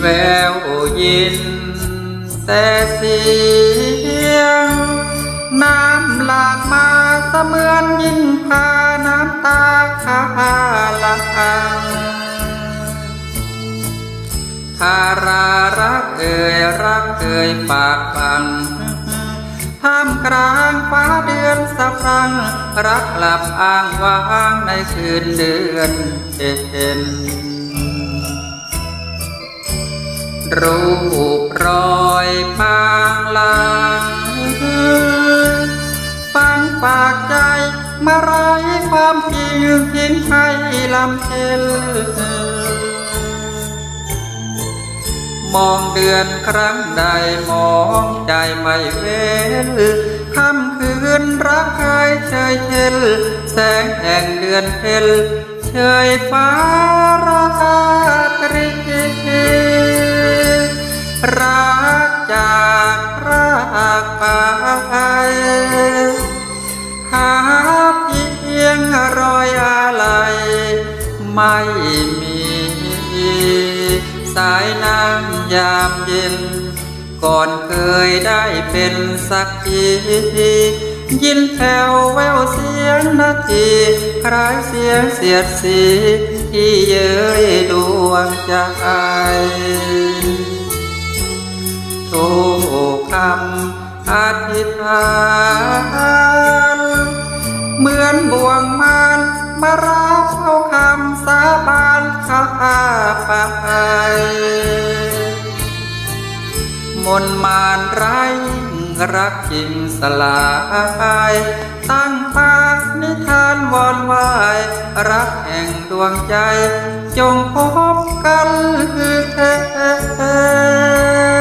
แววยิน แต่เสียง น้ำหลากมาเสมือนยิ่งพาน้ำตาคาลังทารารักเอ่ยรักเอ่ยปากฟังท่ามกลางฟ้าเดือนสะพรังรักหลับอ้างว้างในคืนเดือนเอ็น รูปรอยพางลางฟังปากใจมาไรความจริงทิ้งให้ลำเค็นมองเดือนครั้งใดมองใจไม่เว้นค่ำคืนรักเคยเชยเชลแสงแห่งเดือนเพ็ญเชยฟ้า ไม่มี สายน้ำยามเย็น ก่อนเคยได้เป็นสักทียินแผ่วแววเสียงนาทีคล้ายเสียงเสียดสี ที่เย้ยดวงใจทุกคำอธิษฐานเหมือนบ่วงมานมารา ข้าไปมนต์มานไรรักจริงสลายตั้งปากนิทานวอนวายรักแห่งดวงใจ จงพบกันเถิด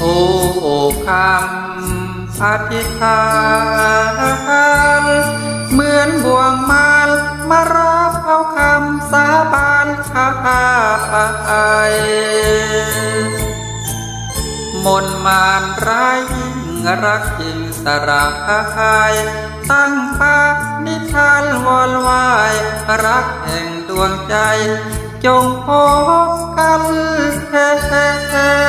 โอ้คำอธิษฐานเหมือนบ่วงมารมารับเอาคำสาบานข้าไปมนต์มารร้ายยิ่งรักจริงสรายตั้งปานิทานวอนวายรักแห่งดวงใจ จงพบกันเถิด